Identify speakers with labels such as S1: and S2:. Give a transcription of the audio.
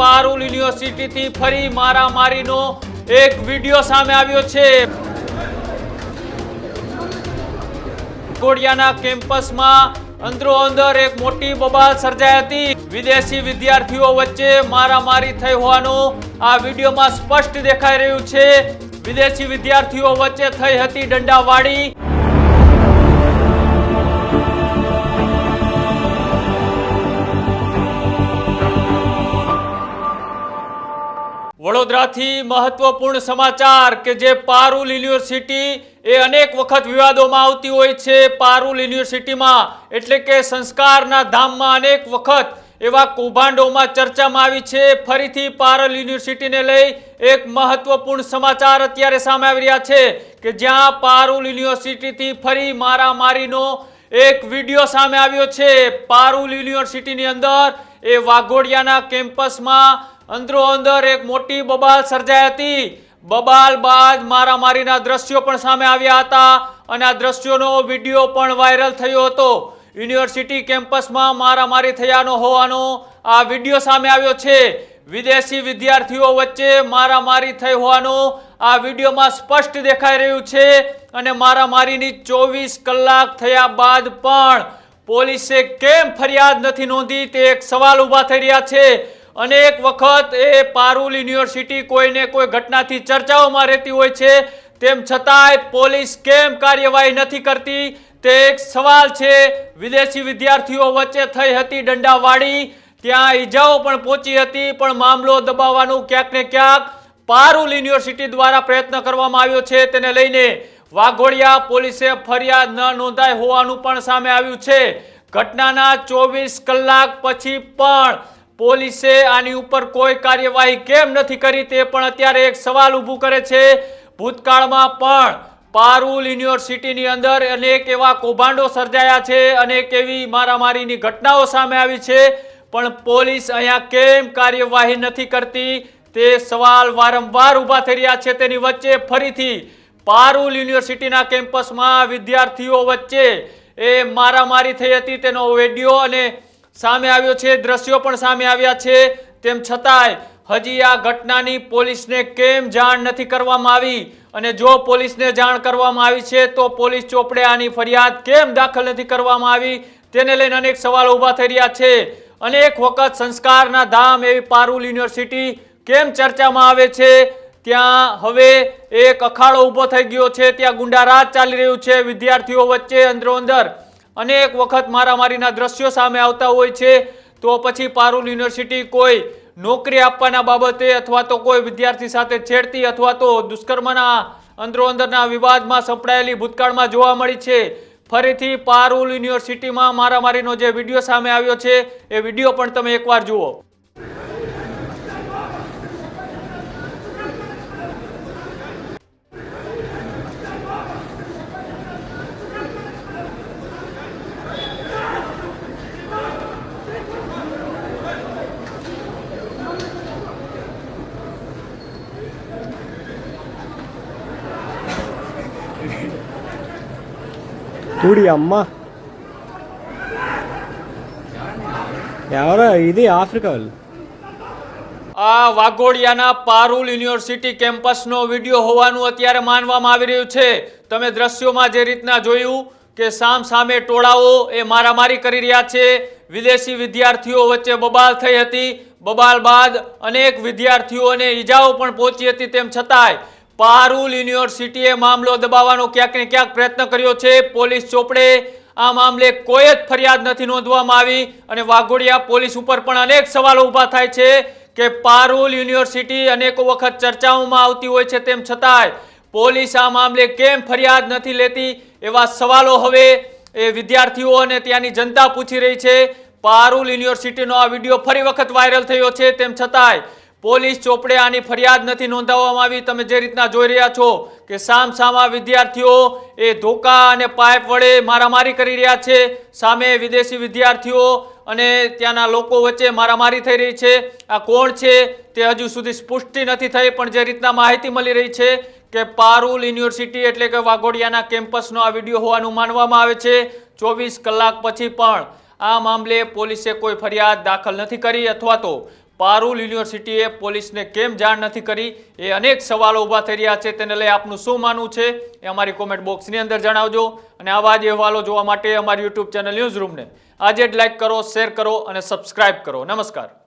S1: પારુલ યુનિવર્સિટીથી ફરી મારામારીનો એક વીડિયો સામે આવ્યો છે. કોડિયાના કેમ્પસમાં અંદરો અંદર એક મોટી બબાલ સર્જાઈ હતી. વિદેશી વિદ્યાર્થીઓ વચ્ચે મારામારી થઈ હોવાનું આ વિડીયોમાં સ્પષ્ટ દેખાઈ રહ્યું છે. વિદેશી વિદ્યાર્થીઓ વચ્ચે થઈ હતી દંડાવાળી. વડોદરાથી મહત્વપૂર્ણ સમાચાર કે જે પારુલ યુનિવર્સિટી એ અનેક વખત વિવાદોમાં આવતી હોય છે. પારુલ યુનિવર્સિટીમાં એટલે કે સંસ્કારના ધામમાં અનેક વખત એવા કૌભાંડોમાં ચર્ચામાં આવી છે. ફરીથી પારુલ યુનિવર્સિટીને લઈ એક મહત્વપૂર્ણ સમાચાર અત્યારે સામે આવી રહ્યા છે કે જ્યાં પારુલ યુનિવર્સિટીથી ફરી મારામારીનો એક વીડિયો સામે આવ્યો છે. પારુલ યુનિવર્સિટીની અંદર એ વાઘોડિયાના કેમ્પસમાં અંદરો અંદર એક મોટી બબાલ સર્જાઈ હતી. બબાલ બાદ મારામારીના દ્રશ્યો પણ સામે આવ્યા હતા અને આ દ્રશ્યોનો વીડિયો પણ વાયરલ થયો હતો. યુનિવર્સિટી કેમ્પસમાં મારામારી થયાનો હોવાનો આ વીડિયો સામે આવ્યો છે. વિદેશી વિદ્યાર્થીઓ વચ્ચે મારામારી થઈ હોવાનું આ વિડીયોમાં સ્પષ્ટ દેખાઈ રહ્યું છે અને મારામારીની ચોવીસ કલાક થયા બાદ પણ પોલીસે કેમ ફરિયાદ નથી નોંધી તે એક સવાલ ઊભા થઈ રહ્યા છે. અનેક વખત એ પારુલ યુનિવર્સિટી કોઈને કોઈ ઘટનાથી ચર્ચાઓમાં રહેતી હોય છે. તેમ છતાંય પોલીસ કેમ કાર્યવાહી નથી કરતી? તે એક સવાલ છે. વિદેશી વિદ્યાર્થીઓ વચ્ચે થઈ હતી દંડાવાળી ત્યાં ઈજાઓ પણ પહોંચી હતી, પણ મામલો દબાવવાનું ક્યાંક ને ક્યાંક પારુલ યુનિવર્સિટી દ્વારા પ્રયત્ન કરવામાં આવ્યો છે. તેને લઈને વાઘોડિયા પોલીસે ફરિયાદ ન નોંધાઈ હોવાનું પણ સામે આવ્યું છે. ઘટનાના ચોવીસ કલાક પછી પણ પોલીસે આની ઉપર કોઈ કાર્યવાહી કેમ નથી કરી તે પણ અત્યારે એક સવાલ ઊભું કરે છે. ભૂતકાળમાં પણ પારુલ યુનિવર્સિટીની અંદર અનેક એવા કૌભાંડો સર્જાયા છે, અનેક એવી મારામારીની ઘટનાઓ સામે આવી છે. પણ પોલીસ અહીંયા કેમ કાર્યવાહી નથી કરતી? તે સવાલ વારંવાર ઊભા થઈ રહ્યા છે. તેની વચ્ચે ફરીથી પારુલ યુનિવર્સિટીના કેમ્પસમાં વિદ્યાર્થીઓ વચ્ચે એ મારામારી થઈ હતી. તેનો વીડિયો અને સામે આવ્યો છે, દ્રશ્યો પણ સામે આવ્યા છે. તેમ છતાંય હજી આ ઘટનાની પોલીસને કેમ જાણ નથી કરવામાં આવી? અને જો પોલીસને જાણ કરવામાં આવી છે, તો પોલીસ ચોપડે આની ફરિયાદ કેમ દાખલ નથી કરવામાં આવી? તેને લઈને અનેક સવાલો ઊભા થઈ રહ્યા છે. અનેક વખત સંસ્કારના ધામ એવી પારુલ યુનિવર્સિટી કેમ ચર્ચામાં આવે છે? ત્યાં હવે એક અખાડો ઊભો થઈ ગયો છે, ત્યાં ગુંડારાજ ચાલી રહ્યું છે, વિદ્યાર્થીઓ વચ્ચે અંદરો અંદર. અનેક વખત મારામારીના દ્રશ્યો સામે આવતા હોય છે. તો પછી પારુલ યુનિવર્સિટી કોઈ નોકરી આપવાના બાબતે અથવા તો કોઈ વિદ્યાર્થી સાથે છેડતી અથવા તો દુષ્કર્મના અંદરો અંદરના વિવાદમાં સંપડાયેલી ભૂતકાળમાં જોવા મળી છે. ફરીથી પારુલ યુનિવર્સિટીમાં મારામારીનો જે વીડિયો સામે આવ્યો છે, એ વીડિયો પણ તમે એકવાર જુઓ.
S2: ಕುಡಿ ಅಮ್ಮ ಯಾವ ಇದು ಆಫ್ರಿಕಾವಲ್ಲಿ
S1: આ વાઘોડિયાના પારુલ યુનિવર્સિટી કેમ્પસનો વીડિયો હોવાનું અત્યારે માનવામાં આવી રહ્યું છે. તમે દ્રશ્યોમાં જે રીતના જોયું કે સામ સામે ટોળાઓ એ મારામારી કરી રહ્યા છે. વિદેશી વિદ્યાર્થીઓ વચ્ચે બબાલ થઈ હતી. બબાલ બાદ અનેક વિદ્યાર્થીઓને ઈજાઓ પણ પહોંચી હતી તેમ છતાંય પારુલ યુનિવર્સિટીએ મામલો દબાવવાનો ક્યાંક ને ક્યાંક પ્રયત્ન કર્યો છે. પોલીસ ચોપડે આ મામલે કોઈ જ ફરિયાદ નથી નોંધવામાં આવી અને વાઘોડિયા પોલીસ ઉપર પણ અનેક સવાલો ઊભા થાય છે કે પારુલ યુનિવર્સિટી અનેકો વખત ચર્ચાઓમાં આવતી હોય છે તેમ છતાંય પોલીસ આ મામલે કેમ ફરિયાદ નથી લેતી એવા સવાલો હવે એ વિદ્યાર્થીઓ અને ત્યાંની જનતા પૂછી રહી છે. પારુલ યુનિવર્સિટીનો આ વીડિયો ફરી વખત વાયરલ થયો છે તેમ છતાંય પોલીસ ચોપડે આની ફરિયાદ નથી નોંધાવવામાં આવી. તમે જે રીતના જોઈ રહ્યા છો કે સામ સામા વિદ્યાર્થીઓ એ ધોકા અને પાઇપ વડે મારામારી કરી રહ્યા છે. સામે વિદેશી વિદ્યાર્થીઓ અને ત્યાંના લોકો વચ્ચે મારામારી થઈ રહી છે. આ કોણ છે તે હજુ સુધી પુષ્ટિ નથી થઈ, પણ જે રીતના માહિતી મળી રહી છે કે પારુલ યુનિવર્સિટી એટલે કે વાઘોડિયાના કેમ્પસનો આ વીડિયો હોવાનું માનવામાં આવે છે. ચોવીસ કલાક પછી પણ આ મામલે પોલીસે કોઈ ફરિયાદ દાખલ નથી કરી અથવા તો પારુલ યુનિવર્સિટીએ પોલીસને કેમ જાણ નથી કરી? એ અનેક સવાલો ઊભા થઈ રહ્યા છે. તેને લઈ આપનું શું માનવું છે? એ અમારી કોમેન્ટ બોક્સની અંદર જણાવજો. અને આવા જ અહેવાલો જોવા માટે અમારી યુટ્યુબ ચેનલ ન્યૂઝ રૂમને આજે જ લાઈક કરો શેર કરો અને સબસ્ક્રાઇબ કરો. નમસ્કાર.